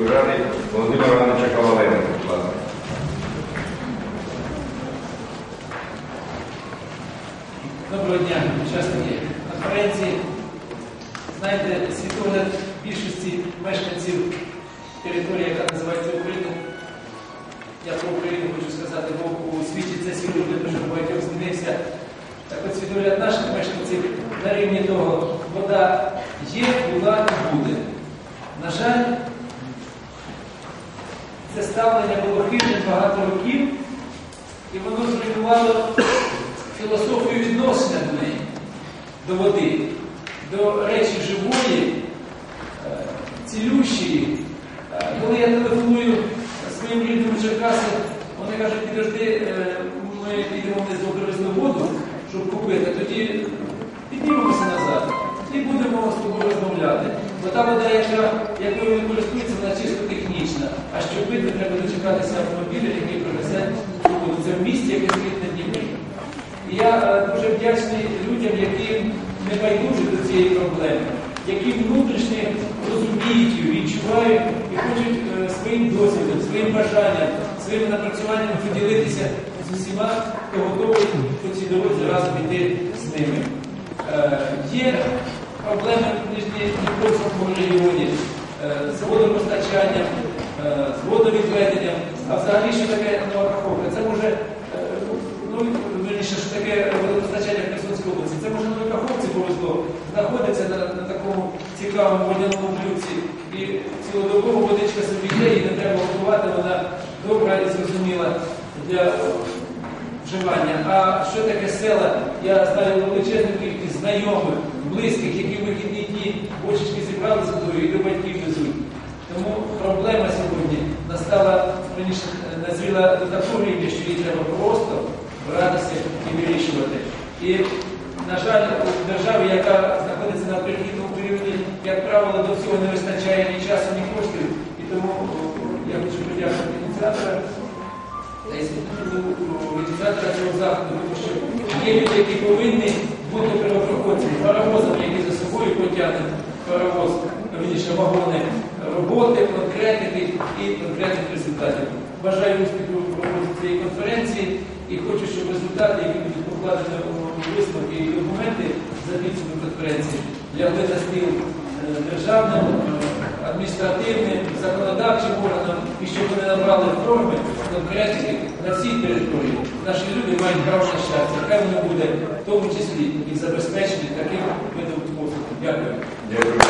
міської Володимира Івановича Коваленка. Доброго дня, учасники конференції. Знаєте, світогляд більшості мешканців території, яка називається Україна. Я про Україну хочу сказати, бо у світі це світогляд дуже багатьох змінився. Так от світогляд наших мешканців на рівні того, вода є, була і буде. На жаль, це ставлення було хибним багато років, і воно зруйнувало філософію відношення до неї, до води, до речі живої, е, цілющої. Е, Коли я телефоную своїм рідним у Черкаси, вони кажуть, підожди, е, ми підемо вниз до привезли воду, Бо та вода, яка, якою вони користуються, вона чисто технічна. А щоб пити, треба дочекатися автомобіля, який привезе цю воду. Це в місті, яке стоїть на Дніпрі. І я е, дуже вдячний людям, які не байдужі до цієї проблеми, які внутрішньо розуміють відчувають і хочуть е, своїм досвідом, своїм бажанням, своїми напрацюваннями поділитися з усіма, хто готовий по цій дорозі разом йти з ними. Е, Є проблеми в Нижньодніпровському регіоні е, з водопостачанням, е, з водовідведенням, а взагалі що таке нова Каховка? Це може, е, ну, верніше, що таке водопостачання в Херсонській області. Це може нові Каховці повезло, знаходиться на, на такому цікавому водяному блюдці і цілодобово водичка собі йде, і не треба готувати, вона добра і зрозуміла для вживання. А що таке села? Я знаю величезну кількість знайомих, близьких, які зібрали з і до батьків везуть. Тому проблема сьогодні настала раніше назріла до такого рівня, що її треба просто братися і вирішувати. І, на жаль, у державі, яка знаходиться на перехідному періоді, як правило, до всього не вистачає ні часу, ні коштів. І тому я хочу подякувати ініціатора та організатора цього заходу, тому що є люди, які повинні бути первопроходцями, паровозами, які за собою паровоз, вірніше, вагони роботи, конкретики і конкретних результатів. Бажаю успіху в роботі цієї конференції і хочу, щоб результати, які будуть покладені у висновки і документи за підсумком конференції, лягли на стіл е, державним, е, адміністративним, законодавчим органам, і щоб вони набрали форми конкретики на всій території. Наші люди мають право на щастя. Хай воно буде в тому числі і забезпечені таким видом послуг. Дякую. Дякую.